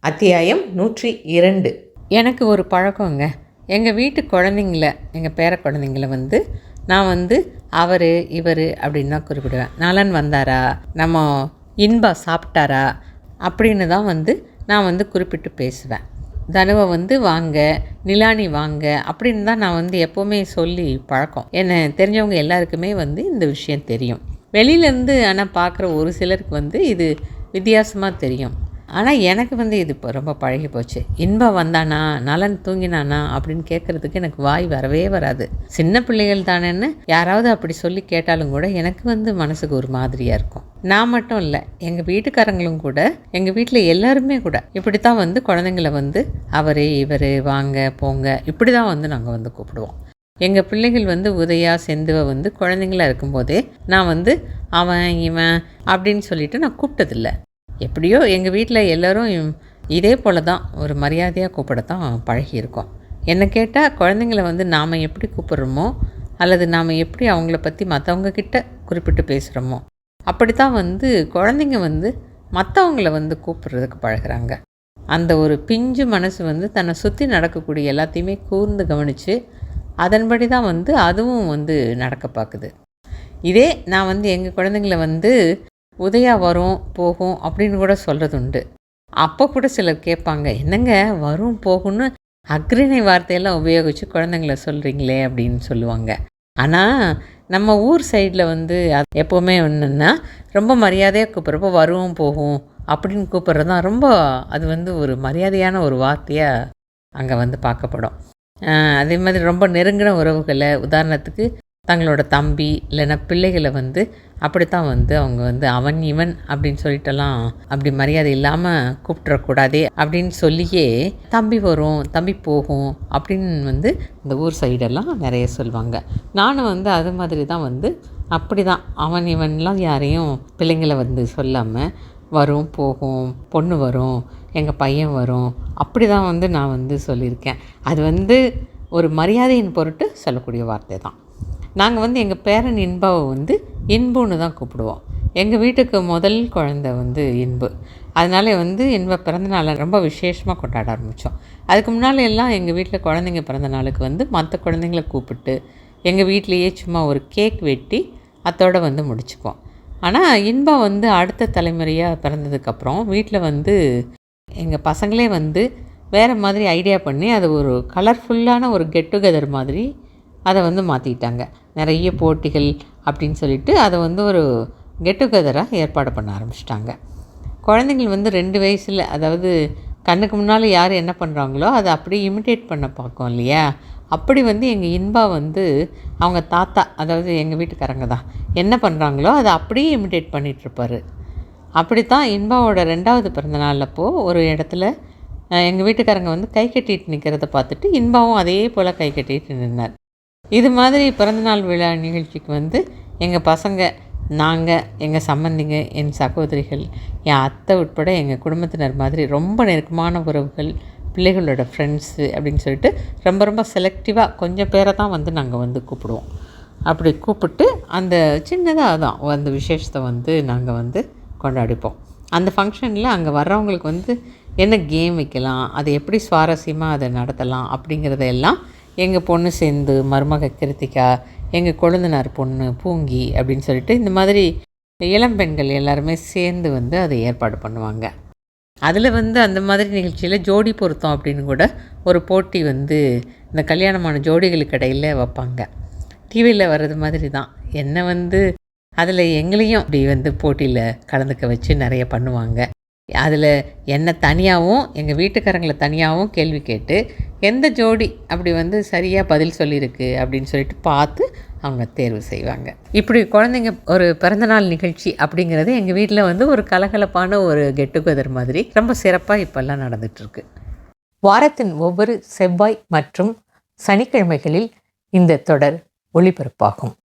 அத்தியாயம் நூற்றி இரண்டு. எனக்கு ஒரு பழக்கங்க. எங்கள் வீட்டு குழந்தைங்கள எங்கள் பேர குழந்தைங்கள வந்து நான் வந்து அவர் இவர் அப்படின்னு தான் குறிப்பிடுவேன். நலன் வந்தாரா? நம்ம இன்பா சாப்பிட்டாரா? அப்படின்னு தான் வந்து நான் வந்து குறிப்பிட்டு பேசுவேன். தனுவை வந்து வாங்க நிலானி வாங்க அப்படின்னு தான் நான் வந்து எப்போவுமே சொல்லி பழக்கம். என்னை தெரிஞ்சவங்க எல்லாருக்குமே வந்து இந்த விஷயம் தெரியும். வெளியிலேருந்து ஆனால் பார்க்குற ஒரு சிலருக்கு வந்து இது வித்தியாசமாக தெரியும். ஆனால் எனக்கு வந்து இது இப்போ ரொம்ப பழகி போச்சு. இன்பம் வந்தானா நலன் தூங்கினானா அப்படின்னு கேட்குறதுக்கு எனக்கு வாய் வரவே வராது. சின்ன பிள்ளைகள் தானேன்னு யாராவது அப்படி சொல்லி கேட்டாலும் கூட எனக்கு வந்து மனசுக்கு ஒரு மாதிரியாக இருக்கும். நான் மட்டும் இல்லை எங்கள் வீட்டுக்காரங்களும் கூட எங்கள் வீட்டில் எல்லாருமே கூட இப்படி தான் வந்து குழந்தைங்கள வந்து அவர் இவர் வாங்க போங்க இப்படி தான் வந்து நாங்கள் வந்து கூப்பிடுவோம். எங்கள் பிள்ளைகள் வந்து உதயா செந்துவை வந்து குழந்தைங்களா இருக்கும்போதே நான் வந்து அவன் இவன் அப்படின்னு சொல்லிட்டு நான் கூப்பிட்டதில்ல. எப்படியோ எங்கள் வீட்டில் எல்லோரும் இதே போல் தான் ஒரு மரியாதையாக கூப்பிடத்தான் பழகியிருக்கோம். என்னை கேட்டால் குழந்தைங்கள வந்து நாம் எப்படி கூப்பிட்றோமோ அல்லது நாம் எப்படி அவங்கள பற்றி மற்றவங்கக்கிட்ட குறிப்பிட்டு பேசுகிறோமோ அப்படி தான் வந்து குழந்தைங்க வந்து மற்றவங்கள வந்து கூப்பிட்றதுக்கு பழகுறாங்க. அந்த ஒரு பிஞ்சு மனசு வந்து தன்னை சுற்றி நடக்கக்கூடிய எல்லாத்தையுமே கூர்ந்து கவனித்து அதன்படி தான் வந்து அதுவும் வந்து நடக்க பார்க்குது. இதே நான் வந்து எங்கள் குழந்தைங்கள வந்து உதயா வரும் போகும் அப்படின்னு கூட சொல்கிறது உண்டு அப்போ கூட சிலர் கேட்பாங்க என்னங்க வரும் போகும்னு அக்ரிணை வார்த்தையெல்லாம் உபயோகித்து குழந்தைங்கள சொல்கிறீங்களே அப்படின்னு சொல்லுவாங்க. ஆனால் நம்ம ஊர் சைடில் வந்து அது எப்போவுமே ஒன்றுன்னா ரொம்ப மரியாதையாக கூப்பிட்றப்போ வரும் போகும் அப்படின்னு கூப்பிட்றது தான் ரொம்ப அது வந்து ஒரு மரியாதையான ஒரு வார்த்தையாக அங்கே வந்து பார்க்கப்படும். அதே மாதிரி ரொம்ப நெருங்கின உறவுகளை உதாரணத்துக்கு தங்களோட தம்பி இல்லைன்னா பிள்ளைகளை வந்து அப்படித்தான் வந்து அவங்க வந்து அவன் இவன் அப்படின்னு சொல்லிட்டெல்லாம் அப்படி மரியாதை இல்லாமல் கூப்பிட்றக்கூடாதே அப்படின்னு சொல்லியே தம்பி வரும் தம்பி போகும் அப்படின்னு வந்து இந்த ஊர் சைடெல்லாம் நிறைய சொல்லுவாங்க. நானும் வந்து அது மாதிரி தான் வந்து அப்படி தான் அவன் இவன்லாம் யாரையும் பிள்ளைங்களை வந்து சொல்லாமல் வரும் போகும் பொண்ணு வரும் எங்கள் பையன் வரும் அப்படி தான் வந்து நான் வந்து சொல்லியிருக்கேன். அது வந்து ஒரு மரியாதையின் பொருட்டு சொல்லக்கூடிய வார்த்தை தான் நாங்கள் வந்து எங்கள் பேரன் இன்பாவை வந்து இன்புன்னு தான் கூப்பிடுவோம். எங்கள் வீட்டுக்கு முதல் குழந்த வந்து இன்பு. அதனால வந்து இன்ப பிறந்த நாளை ரொம்ப விசேஷமாக கொண்டாட ஆரம்பித்தோம் அதுக்கு முன்னால் எல்லாம் எங்கள் வீட்டில் குழந்தைங்க பிறந்த நாளுக்கு வந்து மற்ற குழந்தைங்கள கூப்பிட்டு எங்கள் வீட்லேயே சும்மா ஒரு கேக் வெட்டி அதோட வந்து முடிச்சுக்குவோம் ஆனால் இன்பம் வந்து அடுத்த தலைமுறையாக பிறந்ததுக்கப்புறம் வீட்டில் வந்து எங்கள் பசங்களே வந்து வேறு மாதிரி ஐடியா பண்ணி அது ஒரு கலர்ஃபுல்லான ஒரு கெட் டுகெதர் மாதிரி அதை வந்து மாற்றிட்டாங்க நிறைய போட்டிகள் அப்படின்னு சொல்லிட்டு அதை வந்து ஒரு கெட் டுகெதராக ஏற்பாடு பண்ண ஆரம்பிச்சிட்டாங்க. குழந்தைங்கள் வந்து ரெண்டு வயசில் அதாவது கண்ணுக்கு முன்னால் யார் என்ன பண்ணுறாங்களோ அதை அப்படியே இமிட்டேட் பண்ண பார்க்கும் இல்லையா? அப்படி வந்து எங்கள் இன்பா வந்து அவங்க தாத்தா அதாவது எங்கள் வீட்டுக்காரங்க தான் என்ன பண்ணுறாங்களோ அதை அப்படியே இமிட்டேட் பண்ணிகிட்ருப்பார் அப்படி தான் இன்பாவோட ரெண்டாவது பிறந்த நாளப்போ ஒரு இடத்துல எங்கள் வீட்டுக்காரங்க வந்து கை கட்டிட்டு நிற்கிறத பார்த்துட்டு இன்பாவும் அதே போல் கை கட்டிட்டு நின்னார். இது மாதிரி பிறந்தநாள் விழா நிகழ்ச்சிக்கு வந்து எங்கள் பசங்க நாங்கள் எங்கள் சம்மந்திங்க என் சகோதரிகள் என் அத்தை உட்பட எங்கள் குடும்பத்தினர் மாதிரி ரொம்ப நெருக்கமான உறவுகள் பிள்ளைகளோட ஃப்ரெண்ட்ஸு அப்படின்னு சொல்லிட்டு ரொம்ப ரொம்ப செலக்டிவாக கொஞ்சம் பேரை தான் வந்து நாங்கள் வந்து கூப்பிடுவோம். அப்படி கூப்பிட்டு அந்த சின்னதாக தான் அந்த விசேஷத்தை வந்து நாங்கள் வந்து கொண்டாடிப்போம். அந்த ஃபங்க்ஷனில் அங்கே வர்றவங்களுக்கு வந்து என்ன கேம் வைக்கலாம் அதை எப்படி சுவாரஸ்யமாக அதை நடத்தலாம் அப்படிங்கிறதெல்லாம் எங்கள் பொண்ணு சேர்ந்து மருமக கிருத்திகா எங்கள் கொழுந்தனார் பொண்ணு பூங்கி அப்படின்னு சொல்லிட்டு இந்த மாதிரி இளம் பெண்கள் எல்லாருமே சேர்ந்து வந்து அதை ஏற்பாடு பண்ணுவாங்க. அதில் வந்து அந்த மாதிரி நிகழ்ச்சியில் ஜோடி பொருத்தம் அப்படின்னு கூட ஒரு போட்டி வந்து இந்த கல்யாணமான ஜோடிகளுக்கு இடையில் வைப்பாங்க. டிவியில் வர்றது மாதிரி தான். என்ன வந்து அதில் எங்களையும் அப்படி வந்து போட்டியில் கலந்துக்க வச்சு நிறைய பண்ணுவாங்க. அதில் என்னை தனியாகவும் எங்கள் வீட்டுக்காரங்களை தனியாகவும் கேள்வி கேட்டு எந்த ஜோடி அப்படி வந்து சரியாக பதில் சொல்லியிருக்கு? அப்படின்னு சொல்லிட்டு பார்த்து அவங்க தேர்வு செய்வாங்க. இப்படி குழந்தைங்க ஒரு பிறந்தநாள் நிகழ்ச்சி அப்படிங்கிறது எங்கள் வீட்டில் வந்து ஒரு கலகலப்பான ஒரு கெட் டுகெதர் மாதிரி ரொம்ப சிறப்பாக இப்போல்லாம் நடந்துகிட்ருக்கு வாரத்தின் ஒவ்வொரு செவ்வாய் மற்றும் சனிக்கிழமைகளில் இந்த தொடர் ஒளிபரப்பாகும்.